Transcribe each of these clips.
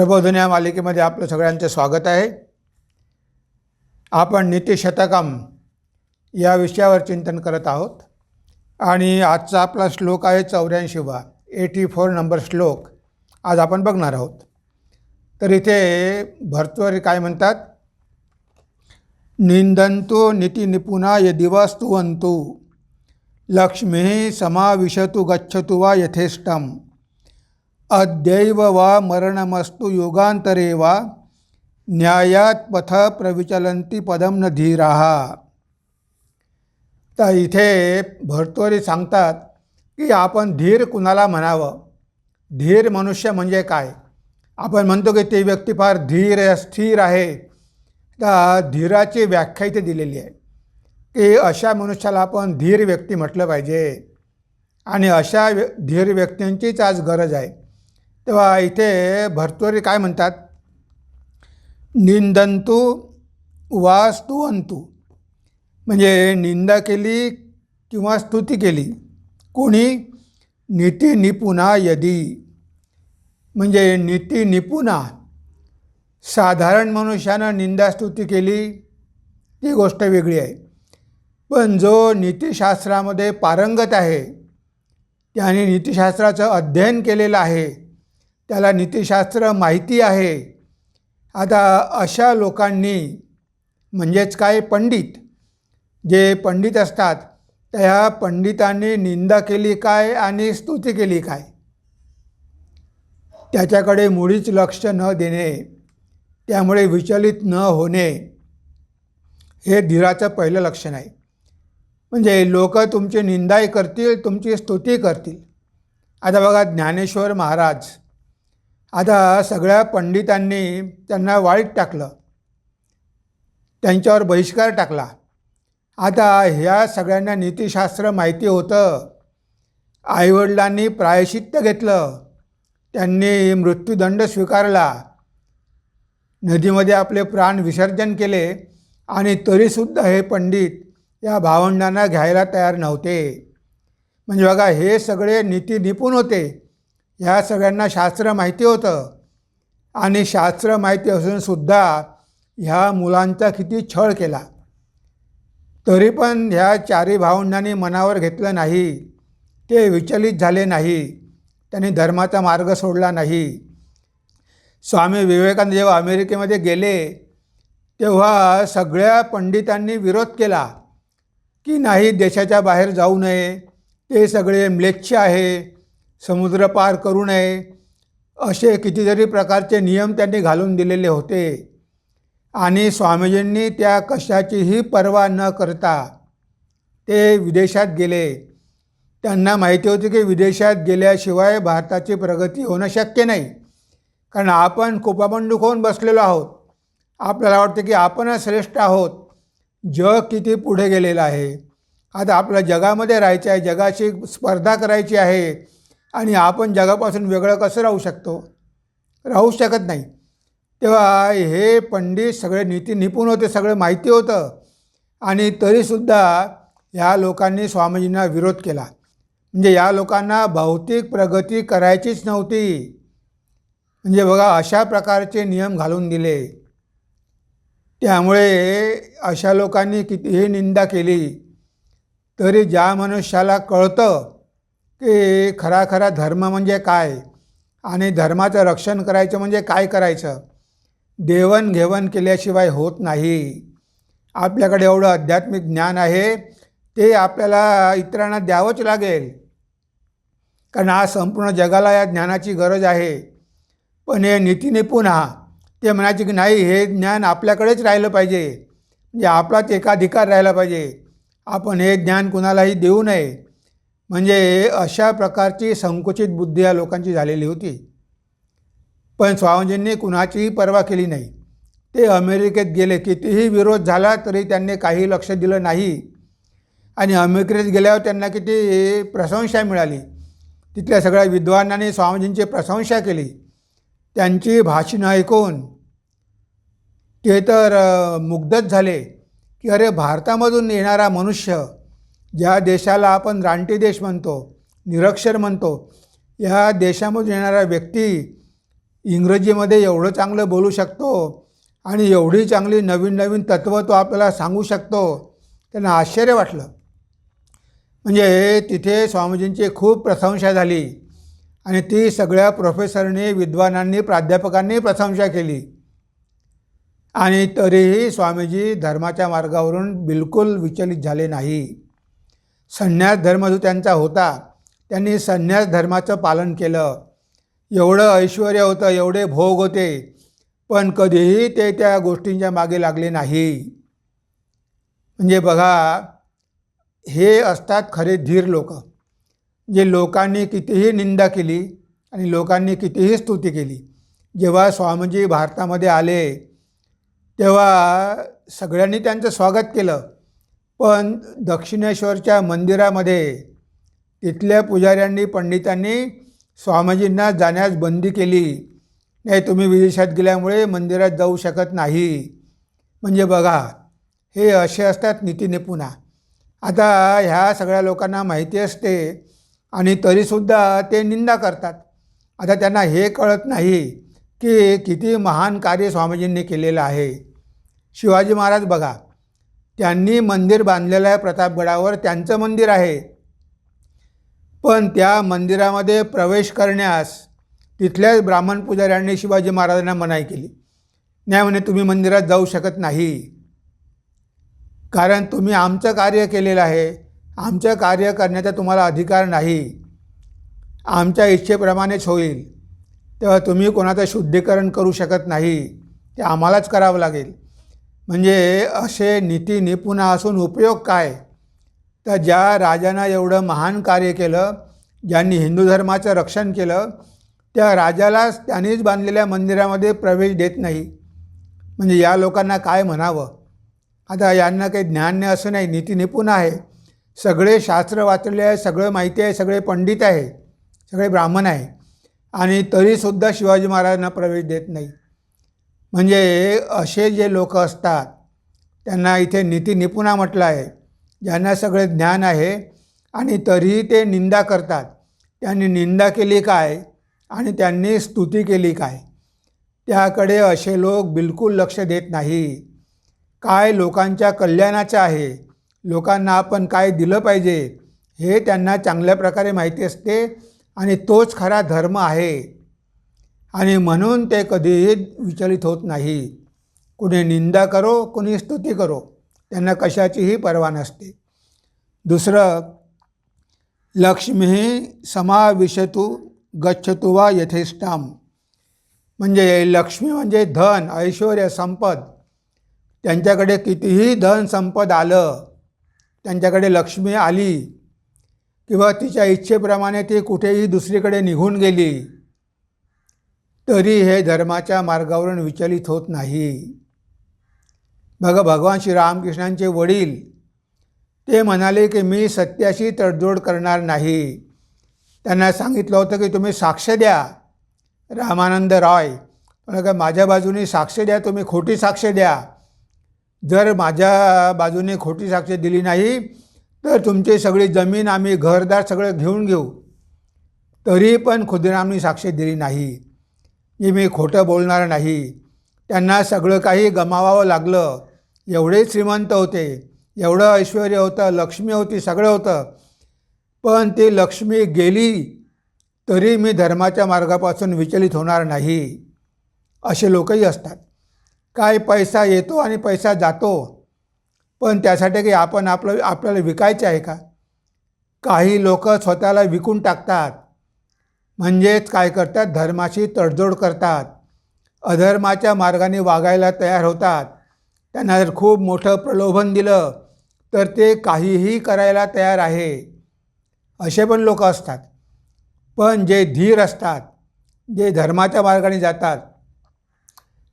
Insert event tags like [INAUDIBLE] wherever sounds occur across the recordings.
प्रबोधन या मालिकेमध्ये आपलं सगळ्यांचं स्वागत आहे. आपण नीतिशतकम या विषयावर चिंतन करत आहोत. आणि आजचा आपला श्लोक आहे चौऱ्याऐंशीवा एटी फोर नंबर श्लोक. आज आपण बघणार आहोत. तर इथे भरतवर काय म्हणतात? निंदंतो नीतिनिपुणा यदिवस्तुवंतु लक्ष्मी समाविशतु गच्छतु वा यथेष्टम. अद्यैव वा मरणमस्तु योगांतरे वा न्यायात पथ प्रविचलंती पदम न धीरा। तर इथे भरतोरी सांगतात की आपण धीर कुणाला म्हणावं? धीर मनुष्य म्हणजे काय? आपण म्हणतो की ती व्यक्ती फार धीर आहे, स्थिर आहे. तर धीराची व्याख्या इथे दिलेली आहे की अशा मनुष्याला आपण धीर व्यक्ती म्हटलं पाहिजे. आणि अशा व्य धीर व्यक्तींचीच आज गरज आहे. तेव्हा इथे भरतोरी काय म्हणतात? निंदंतू वा स्तुवंतू म्हणजे निंदा केली किंवा स्तुती केली. कोणी? नीती निपुणा यदी. म्हणजे नीती निपुणा. साधारण मनुष्यानं निंदास्तुती केली ती गोष्ट वेगळी आहे. पण जो नीतिशास्त्रामध्ये पारंगत आहे त्याने नीतिशास्त्राचं अध्ययन केलेलं आहे त्याला नीतिशास्त्र माहिती आहे. आता अशा लोकांनी म्हणजेच काय पंडित जे पंडित असतात त्या पंडितांनी निंदा केली काय आणि स्तुती केली काय? त्याच्याकडे मुळीच लक्ष न देणे त्यामुळे विचलित न होणे हे धीराचं पहिलं लक्षण आहे. म्हणजे लोक तुमची निंदाही करतील तुमची स्तुती करतील. आता बघा ज्ञानेश्वर महाराज आता सगळ्या पंडितांनी त्यांना वाईट टाकलं. त्यांच्यावर बहिष्कार टाकला. आता ह्या सगळ्यांना नीतिशास्त्र माहिती होतं. आईवडिलांनी प्रायश्चित्य घेतलं. त्यांनी मृत्यूदंड स्वीकारला. नदीमध्ये आपले प्राण विसर्जन केले आणि तरीसुद्धा हे पंडित या भावंडांना घ्यायला तयार नव्हते. म्हणजे बघा हे सगळे नीती निपुण होते. ह्या सगळ्यांना शास्त्र माहिती होतं. आणि शास्त्र माहिती असूनसुद्धा ह्या मुलांचा किती छळ केला. तरी पण ह्या चारी भावंडांनी मनावर घेतलं नाही. ते विचलित झाले नाही. त्यांनी धर्माचा मार्ग सोडला नाही. स्वामी विवेकानंद जेव्हा अमेरिकेमध्ये गेले तेव्हा सगळ्या पंडितांनी विरोध केला की नाही देशाच्या बाहेर जाऊ नये. ते सगळे म्लेच्छ आहे. समुद्र पार करू नये. असे कितीतरी प्रकारचे नियम त्यांनी घालून दिलेले होते. आणि स्वामीजींनी त्या कशाचीही पर्वा न करता ते विदेशात गेले. त्यांना माहिती होती की विदेशात गेल्याशिवाय भारताची प्रगती होणं शक्य नाही. कारण आपण कुपाबंडूक होऊन बसलेलो आहोत. आपल्याला वाटतं की आपणच श्रेष्ठ आहोत. जग किती पुढे गेलेलं आहे. आता आपल्या जगामध्ये राहायचं आहे. जगाशी स्पर्धा करायची आहे. आणि आपण जगापासून वेगळं कसं राहू शकतो? राहू शकत नाही. तेव्हा हे पंडित सगळे नीती निपुण होते सगळं माहिती होतं. आणि तरीसुद्धा ह्या लोकांनी स्वामीजींना विरोध केला. म्हणजे या लोकांना भौतिक प्रगती करायचीच नव्हती. म्हणजे बघा अशा प्रकारचे नियम घालून दिले. त्यामुळे अशा लोकांनी कितीही निंदा केली तरी ज्या मनुष्याला कळतं की खरा खरा धर्म म्हणजे काय? आणि धर्माचं रक्षण करायचं म्हणजे काय करायचं? देवणघेवण केल्याशिवाय होत नाही. आपल्याकडे एवढं आध्यात्मिक ज्ञान आहे ते आपल्याला इतरांना द्यावंच लागेल. कारण आज संपूर्ण जगाला या ज्ञानाची गरज आहे. पण हे नीतीने पुन्हा ते म्हणायचे की नाही हे ज्ञान आपल्याकडेच राहिलं पाहिजे. म्हणजे आपलाच एकाधिकार राहिला पाहिजे. आपण हे ज्ञान कुणालाही देऊ नये. म्हणजे अशा प्रकारची संकुचित बुद्धी या लोकांची झालेली होती. पण स्वामीजींनी कुणाचीही पर्वा केली नाही. ते अमेरिकेत गेले कितीही विरोध झाला तरी त्यांनी काही लक्ष दिलं नाही. आणि अमेरिकेत गेल्यावर त्यांना किती प्रशंसा मिळाली. तिथल्या सगळ्या विद्वानांनी स्वामीजींची प्रशंसा केली. त्यांची भाषणं ऐकून ते तर मुग्धच झाले की अरे भारतामधून येणारा मनुष्य ज्या देशाला आपण रानटी देश म्हणतो निरक्षर म्हणतो या देशामधून येणारा व्यक्ती इंग्रजीमध्ये एवढं चांगलं बोलू शकतो आणि एवढी चांगली नवीन नवीन तत्त्व तो आपल्याला सांगू शकतो त्यांना आश्चर्य वाटलं. म्हणजे तिथे स्वामीजींची खूप प्रशंसा झाली आणि ती सगळ्या प्रोफेसरनी विद्वानांनी प्राध्यापकांनी प्रशंसा केली. आणि तरीही स्वामीजी धर्माच्या मार्गावरून बिलकुल विचलित झाले नाही. संन्यास धर्म जो त्यांचा होता त्यांनी संन्यास धर्माचं पालन केलं. एवढं ऐश्वर होतं एवढे भोग होते पण कधीही ते त्या गोष्टींच्या मागे लागले नाही. म्हणजे बघा हे असतात खरे धीर लोक जे लोकांनी कितीही निंदा केली आणि लोकांनी कितीही स्तुती केली. जेव्हा स्वामीजी भारतामध्ये आले तेव्हा सगळ्यांनी त्यांचं स्वागत केलं. पण दक्षिणेश्वरच्या मंदिरामध्ये तिथल्या पुजाऱ्यांनी पंडितांनी स्वामीजींना जाण्यास बंदी केली. नाही तुम्ही विदेशात गेल्यामुळे मंदिरात जाऊ शकत नाही. म्हणजे बघा हे असे असतात नीतीनिपुणा आता ह्या सगळ्या लोकांना माहिती असते आणि तरीसुद्धा ते निंदा करतात. आता त्यांना हे कळत नाही की किती महान कार्य स्वामीजींनी केलेलं आहे. शिवाजी महाराज बघा त्यांनी मंदिर बांधलेलं आहे प्रतापगडावर त्यांचं मंदिर आहे. पण त्या मंदिरामध्ये प्रवेश करण्यास तिथल्याच ब्राह्मण पुजाऱ्यांनी शिवाजी महाराजांना मनाई केली. नाही म्हणे तुम्ही मंदिरात जाऊ शकत नाही. कारण तुम्ही आमचं कार्य केलेलं आहे. आमचं कार्य करण्याचा तुम्हाला अधिकार नाही. आमच्या इच्छेप्रमाणेच होईल. तेव्हा तुम्ही कोणाचं शुद्धीकरण करू शकत नाही. ते आम्हालाच करावं लागेल. म्हणजे असे नीती निपुण असून उपयोग काय? तर ज्या राजानं एवढं महान कार्य केलं ज्यांनी हिंदू धर्माचं रक्षण केलं त्या राजालाच त्यांनीच बांधलेल्या मंदिरामध्ये प्रवेश देत नाही. म्हणजे या लोकांना काय म्हणावं? आता यांना काही ज्ञान नाही असं नाही नीती निपुण आहे. सगळे शास्त्र वाचले आहे सगळं माहिती आहे सगळे पंडित आहे सगळे ब्राह्मण आहे. आणि तरीसुद्धा शिवाजी महाराजांना प्रवेश देत नाही. म्हणजे असे जे लोक असतात त्यांना इथे नीती निपुणा म्हटलं आहे ज्यांना सगळे ज्ञान आहे आणि तरीही ते निंदा करतात. त्यांनी निंदा केली काय आणि त्यांनी स्तुती केली काय? त्याकडे असे लोक बिलकुल लक्ष देत नाही. काय लोकांच्या कल्याणाचं आहे? लोकांना आपण काय दिलं पाहिजे? हे त्यांना चांगल्या प्रकारे माहिती असते आणि तोच खरा धर्म आहे. आणि म्हणून ते कधीही विचलित होत नाही. कुणी निंदा करो कुणी स्तुती करो त्यांना कशाचीही पर्वा नसते. दुसरं लक्ष्मी समाविशतू गच्छतु वा यथेष्टाम. म्हणजे लक्ष्मी म्हणजे धन ऐश्वर संपद. त्यांच्याकडे कितीही धन संपद आलं त्यांच्याकडे लक्ष्मी आली किंवा तिच्या इच्छेप्रमाणे ती कुठेही दुसरीकडे निघून गेली तरी हे धर्माच्या मार्गावरून विचलित होत नाही. बघा भगवान श्री रामकृष्णांचे वडील ते म्हणाले की मी सत्याशी तडजोड करणार नाही. त्यांना सांगितलं होतं की तुम्ही साक्ष द्या. रामानंद रॉय म्हणाले का माझ्या बाजूने साक्ष द्या तुम्ही खोटी साक्ष द्या. जर माझ्या बाजूने खोटी साक्ष दिली नाही तर तुमची सगळी जमीन आम्ही घरदार सगळं घेऊन घेऊ. तरी पण खुदिरामनी साक्ष दिली नाही. की मी खोटं बोलणार नाही. त्यांना सगळं काही गमावावं लागलं. एवढे श्रीमंत होते. एवढं ऐश्वर होतं. लक्ष्मी होती. सगळं होतं. पण ती लक्ष्मी गेली तरी मी धर्माच्या मार्गापासून विचलित होणार नाही. असे लोकही असतात. काय पैसा येतो आणि पैसा जातो. पण त्यासाठी की आपण आपलं आपल्याला विकायचे आहे का? काही लोक स्वतःला विकून टाकतात. म्हणजेच काय करतात? धर्माशी तडजोड करतात. अधर्माच्या मार्गाने वागायला तयार होतात. त्यांना जर खूप मोठं प्रलोभन दिलं तर ते काहीही करायला तयार आहे. असे पण लोक असतात. पण जे धीर असतात जे धर्माच्या मार्गाने जातात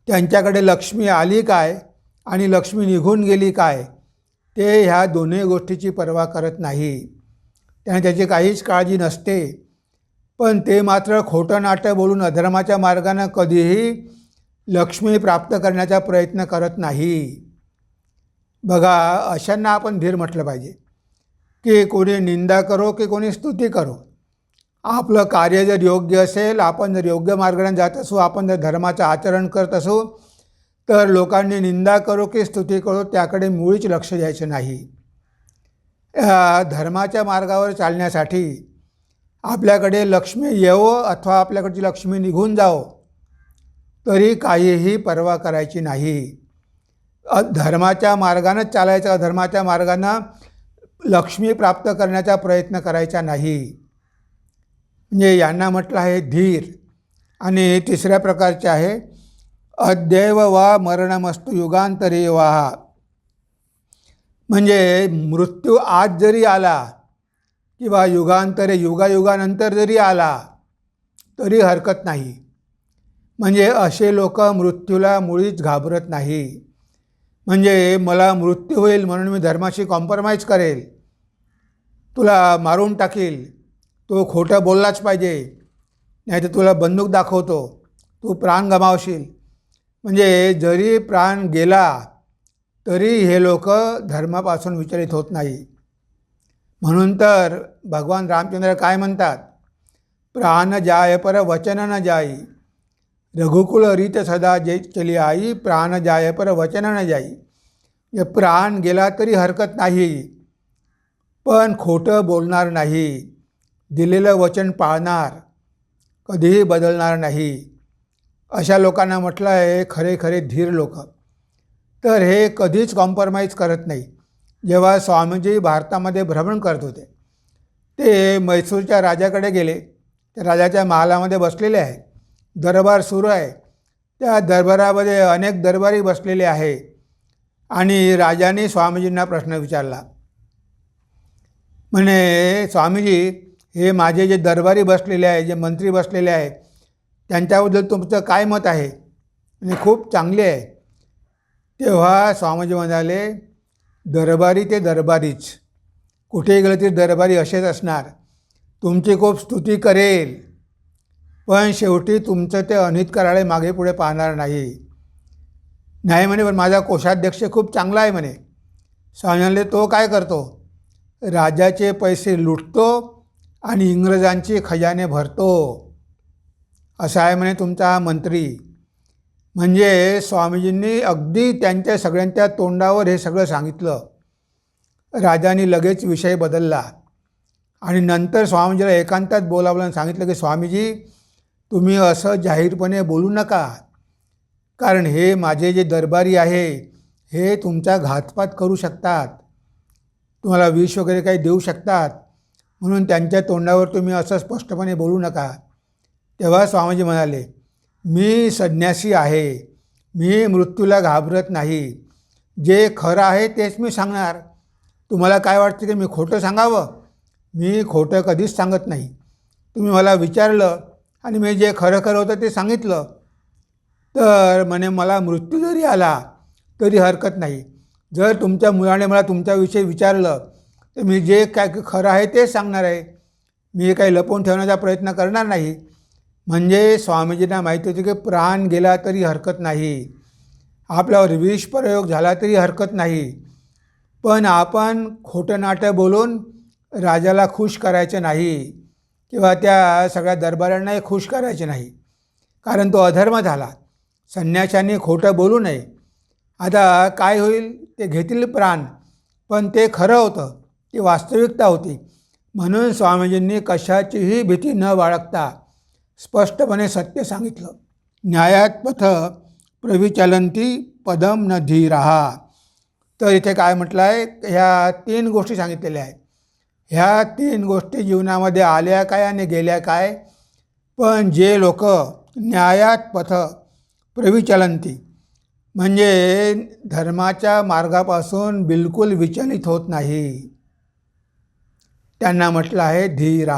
त्यांच्याकडे लक्ष्मी आली काय आणि लक्ष्मी निघून गेली काय ते ह्या दोन्ही गोष्टीची पर्वा करत नाही. त्यांना त्याची काहीच काळजी नसते. पण ते मात्र खोटं नाटं बोलून अधर्माच्या मार्गानं कधीही लक्ष्मी प्राप्त करण्याचा प्रयत्न करत नाही. बघा अशांना आपण धीर म्हटलं पाहिजे. की कोणी निंदा करो की कोणी स्तुती करो. आपलं कार्य जर योग्य असेल आपण जर योग्य मार्गाने जात असू आपण जर धर्माचं आचरण करत असू तर लोकांनी निंदा करो की स्तुती करो त्याकडे मुळीच लक्ष द्यायचं नाही. धर्माच्या मार्गावर चालण्यासाठी आपल्याकडे लक्ष्मी येवो अथवा आपल्याकडची लक्ष्मी निघून जावो तरी काहीही पर्वा करायची नाही. धर्माच्या मार्गानंच चालायचं धर्माच्या मार्गानं लक्ष्मी प्राप्त करण्याचा प्रयत्न करायचा नाही. म्हणजे यांना म्हटलं आहे धीर. आणि तिसऱ्या प्रकारचे आहे अद्यैव वा मरणमस्तु युगांतरी वा म्हणजे मृत्यू आज जरी आला किंवा युगांतरे युगायुगानंतर जरी आला तरी हरकत नाही. म्हणजे असे लोक मृत्यूला मुळीच घाबरत नाही. म्हणजे मला मृत्यू होईल म्हणून मी धर्माशी कॉम्प्रमाइज करेल. तुला मारून टाकील. तो खोटं बोललाच पाहिजे. नाही तर तुला बंदूक दाखवतो. तू प्राण गमावशील. म्हणजे जरी प्राण गेला तरी हे लोक धर्मापासून विचलित होत नाही. म्हणून तर भगवान रामचंद्र काय म्हणतात? प्राण जाय पर वचन न जाई. रघुकुल रीत सदा जे चली आई प्राण जाय पर वचन न जाई. हे प्राण गेला तरी हरकत नाही पण खोटं बोलणार नाही. दिलेलं वचन पाळणार कधीही बदलणार नाही. अशा लोकांना म्हटलं आहे खरे खरे धीर लोक. तर हे कधीच कॉम्प्रमाइज करत नाही जेव्हा स्वामीजी भारतामध्ये भ्रमण करत होते ते मैसूरच्या राजाकडे गेले. त्या राजाच्या महालामध्ये बसलेले आहे. दरबार सुरू आहे. त्या दरबारामध्ये अनेक दरबारी बसलेले आहे. आणि राजाने स्वामीजींना प्रश्न विचारला. म्हणे स्वामीजी हे माझे जे दरबारी बसलेले आहे जे मंत्री बसलेले आहे त्यांच्याबद्दल तुमचं काय मत आहे? आणि खूप चांगले आहे. तेव्हा स्वामीजी म्हणाले दरबारी ते दरबारीच. कुठेही गेलं तरी दरबारी असेच असणार. तुमची खूप स्तुती करेल. पण शेवटी तुमचं ते अनित कराळे मागे पुढे पाहणार नाही. नाही म्हणे पण माझा कोषाध्यक्ष खूप चांगला आहे म्हणे. सांगले तो काय करतो? राजाचे पैसे लुटतो आणि इंग्रजांचे खजाने भरतो. असा आहे म्हणे तुमचा मंत्री. म्हणजे स्वामीजींनी अगदी त्यांच्या सगळ्यांच्या तोंडावर हे सगळं सांगितलं. राजाने लगेच विषय बदलला. आणि नंतर स्वामीजीला एकांतात बोलावलं आणि सांगितलं की स्वामीजी तुम्ही असं जाहीरपणे बोलू नका. कारण हे माझे जे दरबारी आहे हे तुमचा घातपात करू शकतात. तुम्हाला विष वगैरे काही देऊ शकतात. म्हणून त्यांच्या तोंडावर तुम्ही असं स्पष्टपणे बोलू नका. तेव्हा स्वामीजी म्हणाले मी संन्यासी आहे. मी मृत्यूला घाबरत नाही. जे खरं आहे तेच मी सांगणार. तुम्हाला काय वाटतं की मी खोटं सांगावं? मी खोटं कधीच सांगत नाही. तुम्ही मला विचारलं आणि मी जे खरं खरं होतं ते सांगितलं. तर म्हणे मला मृत्यू जरी आला तरी हरकत नाही. जर तुमच्या मुलाने मला तुमच्याविषयी विचारलं तर मी जे काय खरं आहे तेच सांगणार आहे. मी काही लपवून ठेवण्याचा प्रयत्न करणार नाही. म्हणजे स्वामीजींना माहिती होती की प्राण गेला तरी हरकत नाही. आपल्यावर विष प्रयोग झाला तरी हरकत नाही. पण आपण खोटं नाटं बोलून राजाला खुश करायचं नाही किंवा त्या सगळ्या दरबारांनाही खुश करायचे नाही. कारण तो अधर्म झाला. संन्याशाने खोटं बोलू नये. आता काय होईल? ते घेतील प्राण. पण ते खरं होतं ती वास्तविकता होती. म्हणून स्वामीजींनी कशाचीही भीती न बाळगता स्पष्टपणे सत्य सांगितलं. न्यायात पथ प्रविचलंती पदम न धीराहा तर इथे काय म्हटलं आहे ह्या तीन गोष्टी सांगितलेल्या आहेत. ह्या तीन गोष्टी जीवनामध्ये आल्या काय आणि गेल्या काय? पण जे लोक न्यायात पथ प्रविचलंती म्हणजे धर्माच्या मार्गापासून बिलकुल विचलित होत नाही. त्यांना म्हटलं आहे धीर.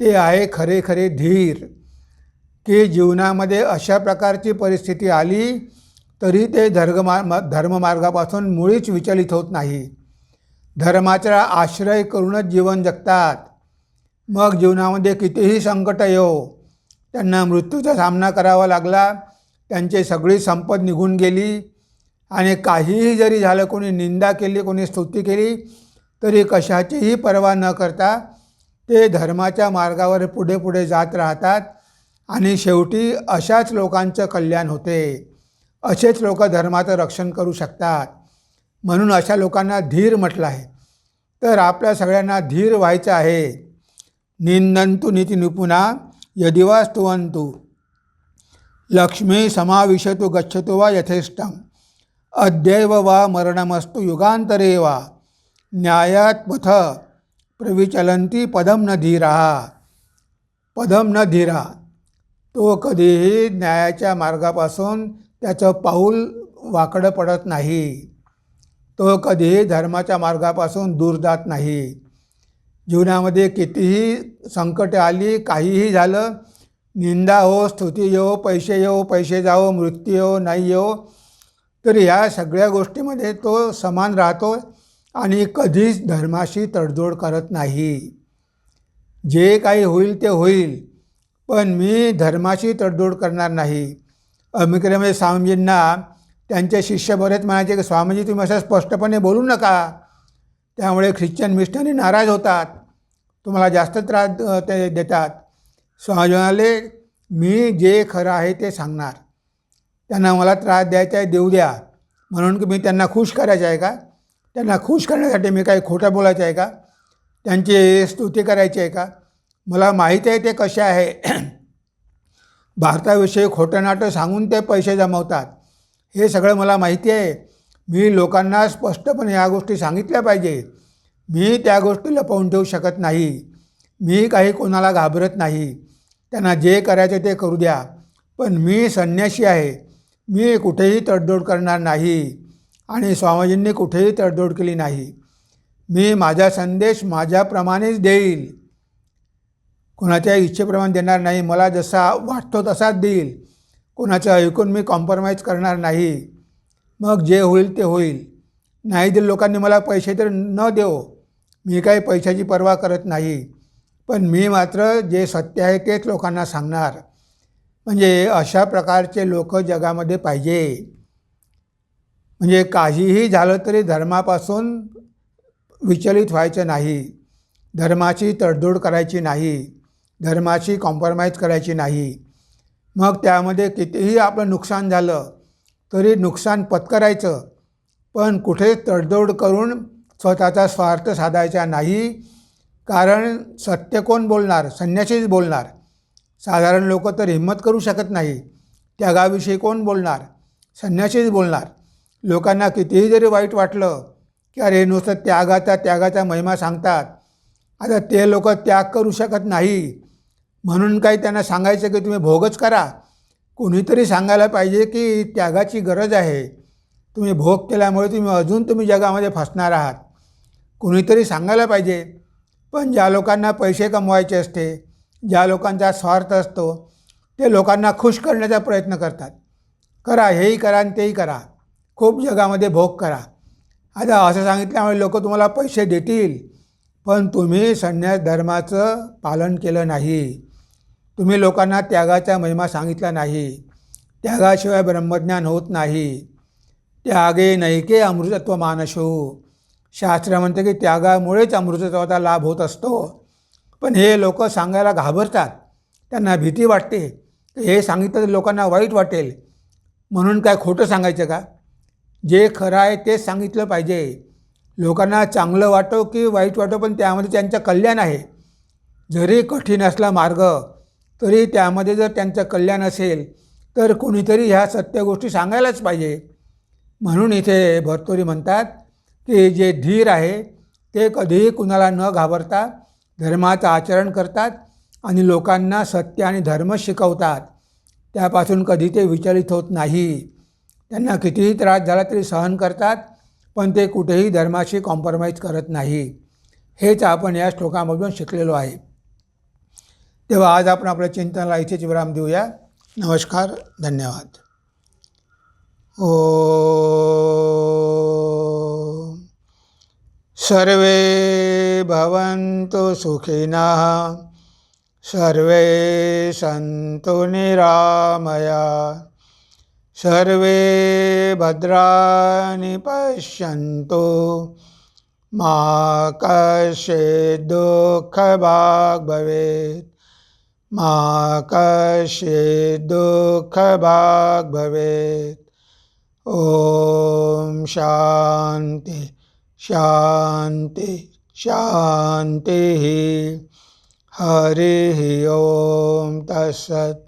ते आहे खरे खरे धीर. की जीवनामध्ये अशा प्रकारची परिस्थिती आली तरी ते धर्मा धर्ममार्गापासून मुळीच विचलित होत नाही. धर्माचा आश्रय करूनच जीवन जगतात. मग जीवनामध्ये कितीही संकट येऊ त्यांना मृत्यूचा सामना करावा लागला त्यांची सगळी संपत निघून गेली आणि काहीही जरी झालं कोणी निंदा केली कोणी स्तुती केली तरी कशाचीही पर्वा न करता ते धर्माच्या मार्गावर पुढे पुढे जात राहतात आणि शेवटी अशाच लोकांचं कल्याण होते. असेच लोक धर्माचं रक्षण करू शकतात. म्हणून अशा लोकांना धीर म्हटलं आहे. तर आपल्या सगळ्यांना धीर व्हायचं आहे. निंदंतु नीती निपुणा यदिवा स्तुवंतु लक्ष्मी समाविशतु गच्छतो वा यथेष्टम. अद्यैव वा मरणमस्तु युगांतरे वा. न्यायात पथ प्रविचलंती पदम न धीरा। पदम न धीरा। तो कधीही न्यायाच्या मार्गापासून त्याचं पाऊल वाकडं पडत नाही। तो कधीही धर्माच्या मार्गापासून दूर जात नाही। जीवनामध्ये कितीही संकट आली काहीही झालं निंदा हो स्तुती येऊ पैसे येऊ पैसे जाओ मृत्यू येऊ नाही येऊ तर ह्या सगळ्या गोष्टीमध्ये तो समान राहतो। आणि कधीच धर्माशी तडजोड करत नाही. जे काही होईल ते होईल पण मी धर्माशी तडजोड करणार नाही. अमिक्रमे स्वामीजींना त्यांचे शिष्य बरेच म्हणायचे की स्वामीजी तुम्ही असं स्पष्टपणे बोलू नका. त्यामुळे ख्रिश्चन मिस्टरी नाराज होतात. तुम्हाला जास्त त्रास ते देतात. स्वामी म्हणाले मी जे खरं आहे ते सांगणार. त्यांना मला त्रास द्यायचा आहे देऊ द्या. म्हणून की मी त्यांना खुश करायचं आहे का? त्यांना खुश करण्यासाठी मी काही खोटं बोलायचं आहे का? त्यांची स्तुती करायची आहे का? मला माहीत आहे ते कसे आहे. [CLEARS THROAT] भारताविषयी खोटं नाटं सांगून ते पैसे जमवतात. हे सगळं मला माहिती आहे. मी लोकांना स्पष्टपणे या गोष्टी सांगितल्या पाहिजे. मी त्या गोष्टी लपवून ठेवू शकत नाही. मी काही कोणाला घाबरत नाही. त्यांना जे करायचे ते करू द्या. पण मी संन्यासी आहे. मी कुठेही तडजोड करणार नाही. आणि स्वामीजींनी कुठेही तडजोड केली नाही. मी माझा संदेश माझ्याप्रमाणेच देईल. कोणाच्या इच्छेप्रमाणे देणार नाही मला जसा वाटतो तसाच देईल. कोणाचं ऐकून मी कॉम्प्रोमाइज करणार नाही. मग जे होईल ते होईल. नाही जर लोकांनी मला पैसे तर न देऊ मी काही पैशाची पर्वा करत नाही. पण मी मात्र जे सत्य आहे तेच लोकांना सांगणार. म्हणजे अशा प्रकारचे लोक जगामध्ये पाहिजे. म्हणजे काहीही झालं तरी धर्मापासून विचलित व्हायचं नाही. धर्माची तडजोड करायची नाही. धर्माची कॉम्प्रोमाइज करायची नाही. मग त्यामध्ये कितीही आपलं नुकसान झालं तरी नुकसान पत्करायचं. पण कुठे तडजोड करून स्वतःचा स्वार्थ साधायचा नाही. कारण सत्य कोण बोलणार? संन्यासीच बोलणार. साधारण लोक तर हिंमत करू शकत नाही. त्यागाविषयी कोण बोलणार? संन्यासीच बोलणार. लोकांना कितीही जरी वाईट वाटलं की अरे नुसतं त्यागाचा त्यागाचा महिमा सांगतात आता ते लोक त्याग करू शकत नाही. म्हणून काही त्यांना सांगायचं की तुम्ही भोगच करा. कोणीतरी सांगायला पाहिजे की त्यागाची गरज आहे. तुम्ही भोग केल्यामुळे तुम्ही अजून तुम्ही जगामध्ये फसणार आहात. कोणीतरी सांगायला पाहिजे पण ज्या लोकांना पैसे कमवायचे असते ज्या लोकांचा स्वार्थ असतो ते लोकांना खुश करण्याचा प्रयत्न करतात. करा हेही करा आणि तेही करा. खूप जगामध्ये भोग करा. आता असं सांगितल्यामुळे लोक तुम्हाला पैसे देतील पण तुम्ही संन्यास धर्माचं पालन केलं नाही. तुम्ही लोकांना त्यागाचा महिमा सांगितला नाही. त्यागाशिवाय ब्रह्मज्ञान होत नाही. त्यागे नैके अमृतत्व मानशो शास्त्र म्हणते की त्यागामुळेच अमृतत्वाचा लाभ होत असतो. पण हे लोक सांगायला घाबरतात. त्यांना भीती वाटते. हे सांगितलं तर लोकांना वाईट वाटेल. म्हणून काय खोटं सांगायचं का? जे खरं आहे तेच सांगितलं पाहिजे. लोकांना चांगलं वाटो की वाईट वाटो पण त्यामध्ये त्यांचं कल्याण आहे. जरी कठीण असला मार्ग तरी त्यामध्ये जर त्यांचं कल्याण असेल तर कोणीतरी ह्या सत्य गोष्टी सांगायलाच पाहिजे. म्हणून इथे भरतोरी म्हणतात की जे धीर आहे ते कधीही कुणाला न घाबरता धर्माचं आचरण करतात आणि लोकांना सत्य आणि धर्म शिकवतात. त्यापासून कधी ते विचलित होत नाही. त्यांना कितीही त्रास झाला तरी सहन करतात पण ते कुठेही धर्माशी कॉम्प्रोमाइज करत नाही. हेच आपण या श्लोकामधून शिकलेलो आहे. तेव्हा आज आपण आपल्या चिंतनाला इथेच विराम देऊया. नमस्कार धन्यवाद. ओ सर्वे भवन्तु सुखिनः सर्वे सन्तु निरामया। सर्वे भद्राणि पश्यन्तु। मा कश्चित् दुःखभाग् भवेत्। मा कश्चित् दुःखभाग् भवेत्। ॐ शान्ति शान्ति शान्तिः। हरिः ॐ तत्सत्।